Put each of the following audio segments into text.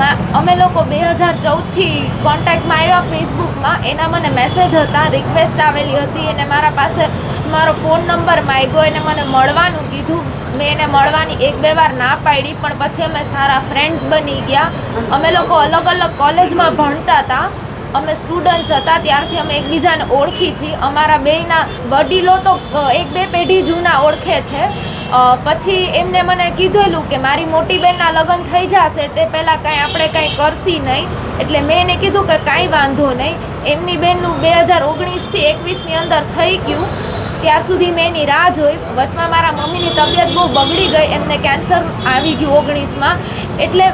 મા- અમે લોકો બે હજાર ચૌદથી કોન્ટેક્ટમાં આવ્યા ફેસબુકમાં. એના મને મેસેજ હતા રિક્વેસ્ટ આવેલી હતી. અને મારા પાસે મારો ફોન નંબર માગ્યો. એને મને મળવાનું કીધું. મેં એને મળવાની એક બે વાર ના પાડી, પણ પછી અમે સારા ફ્રેન્ડ્સ બની ગયા. અમે લોકો અલગ અલગ કોલેજમાં ભણતા હતા. અમે સ્ટુડન્ટ્સ હતા. ત્યારથી અમે એકબીજાને ઓળખી છીએ. અમારા બેયના વડીલો તો એક બે પેઢી જૂના ઓળખે છે. પછી એમને મને કીધેલું કે મારી મોટી બહેનના લગ્ન થઈ જશે, તે પહેલાં કાંઈ આપણે કાંઈ કરશી નહીં. એટલે મેં એને કીધું કે કાંઈ વાંધો નહીં. એમની બેનનું બે હજાર ઓગણીસથી એકવીસની અંદર થઈ ગયું. ત્યાર સુધી મેં એની રાહ જોઈ. વચમાં મારા મમ્મીની તબિયત બહુ બગડી ગઈ, એમને કેન્સર આવી ગયું ઓગણીસમાં. એટલે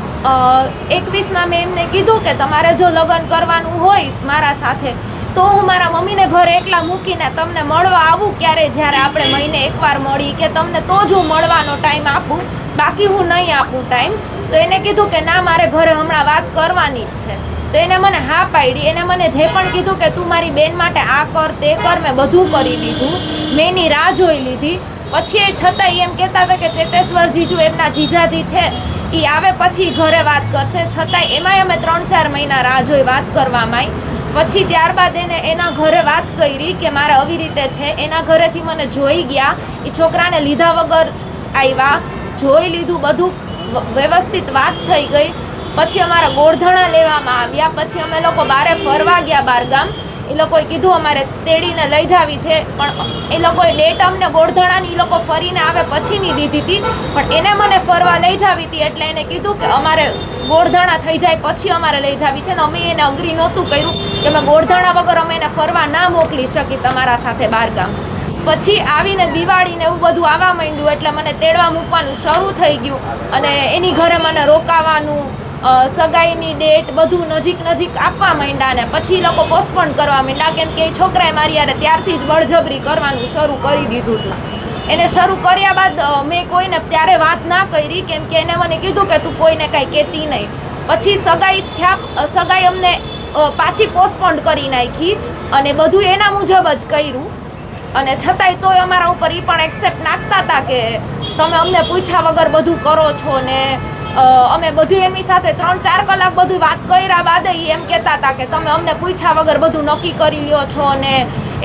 એકવીસમાં મેં એમને કીધું કે તમારે જો લગ્ન કરવાનું હોય મારા સાથે તો હું મારા મમ્મીને ઘરે એકલા મૂકીને તમને મળવા આવું ક્યારે? જ્યારે આપણે મહિને એકવાર મળી કે તમને તો જ હું મળવાનો ટાઈમ આપું. બાકી હું નહીં આપું ટાઈમ તો એને કીધું કે ના, મારે ઘરે હમણાં વાત કરવાની જ છે. તો એને મને હા પાડી. એને મને જે પણ કીધું કે તું મારી બેન માટે આ કર, તે કર, મેં બધું કરી દીધું મેં એની રાહ જોઈ લીધી. પછી એ છતાંય એમ કહેતા હતા કે ચેતેશ્વર જીજુ એમના જીજાજી છે એ આવે પછી ઘરે વાત કરશે. છતાંય એમાંય અમે ત્રણ ચાર મહિના રાહ જોઈ વાત કરવામાં પછી ત્યારબાદ એને એના ઘરે વાત કરી કે મારે આવી રીતે છે. એના ઘરેથી મને જોઈ ગયા. એ છોકરાને લીધા વગર આવ્યા જોઈ લીધું, બધું વ્યવસ્થિત વાત થઈ ગઈ. પછી અમારા ગોળધણા લેવામાં આવ્યા. પછી અમે લોકો બારે ફરવા ગયા બારગામ. એ લોકોએ કીધું, અમારે તેડીને લઈ જાવી છે. પણ એ લોકોએ ડેટ અમને ગોળધણાની એ લોકો ફરીને આવે પછીની દીધી હતી પણ એને મને ફરવા લઈ જાવી હતી એટલે એને કીધું કે અમારે ગોળધાણા થઈ જાય, પછી અમારે લઈ જાવી છે. ને અમે એને અગ્રી નહોતું કર્યું કે અમે ગોળધાણા વગર અમે એને ફરવા ના મોકલી શકી તમારા સાથે બહારગામ પછી આવીને દિવાળીને એવું બધું આવવા માંડ્યું એટલે મને તેડવા મૂકવાનું શરૂ થઈ ગયું અને એની ઘરે મને રોકાવાનું સગાઈની ડેટ બધું નજીક નજીક આપવા માંડ્યા ને પછી લોકો પોસ્ટપોન કરવા માંડ્યા, કેમ કે એ છોકરાએ મારી યારે ત્યારથી જ બળજબરી કરવાનું શરૂ કરી દીધું હતું એને શરૂ કર્યા બાદ મેં કોઈને ત્યારે વાત ના કરી, કેમ કે એને મને કીધું કે તું કોઈને કાંઈ કહેતી નહીં. પછી સગાઈ થયા સગાઈ અમને પાછી પોસ્ટપોન્ડ કરી નાખી અને બધું એના મુજબ જ કર્યું. અને છતાંય તોય અમારા ઉપર એ પણ એક્સેપ્ટ નાખતા હતા કે તમે અમને પૂછ્યા વગર બધું કરો છો ને અમે બધું એમની સાથે ત્રણ ચાર કલાક બધું વાત કર્યા બાદ એ એમ કહેતા હતા કે તમે અમને પૂછ્યા વગર બધું નક્કી કરી લ્યો છો ને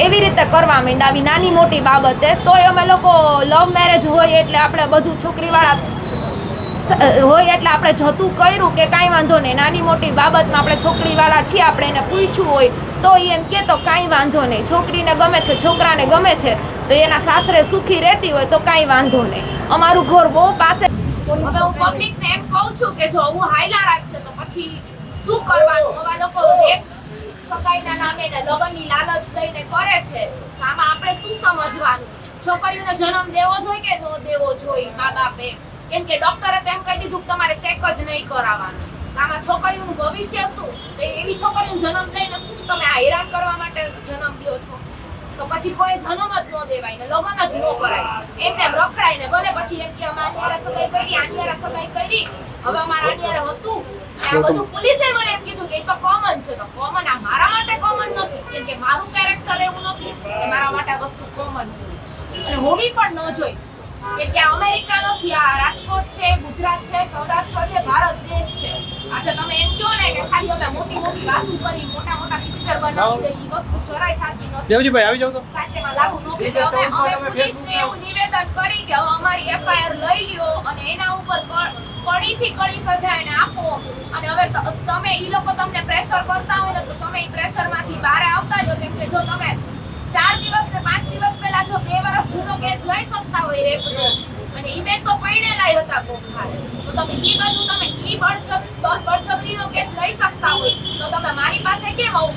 એવી રીતે કરવા માંડ્યા. આવી નાની મોટી બાબતે તોય અમે લોકો લવ મેરેજ હોય એટલે આપણે બધું છોકરીવાળા હોય એટલે આપણે જતું કર્યું કે કાંઈ વાંધો નહીં. નાની મોટી બાબતમાં આપણે છોકરીવાળા છીએ, આપણે એને પૂછ્યું હોય તો એ એમ કહેતો કાંઈ વાંધો નહીં. છોકરીને ગમે છે, છોકરાને ગમે છે, તો એના સાસરે સુખી રહેતી હોય તો કાંઈ વાંધો નહીં. અમારું ઘર બહુ પાસે હવે હું પબ્લિકને એમ કહું છું કે જો હું હાયલા રાખશે તો પછી શું કરવાનું? આવા લોકો એક સગાઈના નામે ને લગ્નની લાલચ દઈને કરે છે. આમાં આપણે શું સમજવાનું? છોકરીઓને જન્મ દેવો જોઈએ કે ન દેવો જોઈએ? મા બાપે. કેમ કે ડોક્ટરે તો એમ કહી દીધું કે તમારે ચેક જ નહીં કરાવવાનું. આમાં છોકરીઓનું ભવિષ્ય શું? એવી છોકરીઓનું જન્મ થઈને શું તમે આ હેરાન કરવા માટે જન્મ દો છો? તો પછી કોઈ જન્મ જ ન દેવાય ને લગ્ન જ ન કરાય. એમને રખડાય ને ભલે પછી એમ કે અમે આની સગાઈ કરી આની સગાઈ કરી. હવે અમારે આની હતું. આ બધું પોલીસે મને એમ કીધું કે એ તો કોમન છે. તો કોમન આ મારા માટે કોમન નથી. કેમ કે મારું કેરેક્ટર એવું નથી કે મારા માટે આ વસ્તુ કોમન અને હોવી પણ ન જોઈ કે કે આ અમેરિકા નથી, આ રાજકોટ છે, ગુજરાત છે, સૌરાષ્ટ્ર છે, ભારત દેશ છે. આજે તમે એમ કહો ને કે ખાલી અમે મોટી મોટી વાતો કરી મોટા મોટા પિક્ચર બનાવી ઈ વસ્તુ જરાય સાચી નથી. દેવજીભાઈ આવી જાવ તો. સાચેમાં લાગુ ન પડે. હવે અમે પોલીસને એવું નિવેદન કરી કે હવે અમારી એફઆઈઆર લઈ લ્યો અને એના ઉપર કડીથી કડી સજા એને આપો. અને હવે તમે ઈ લોકો તમને પ્રેશર કરતા હોય ને તો તમે ઈ પ્રેશરમાંથી બહાર આવતા જો કેમ કે જો તમે ચાર દિવસ ને પાંચ દિવસ પહેલા જો બે વર્ષ જૂનો કેસ લઈ શકતા હોય રેપનો અને ઈ તો પડેલા હતા કોખારે તો તમે ઈ બધું તમે ઈ બળજબ બળજબરીનો કેસ લઈ શકતા હોય. તો તમે મારી પાસે કેમ આવું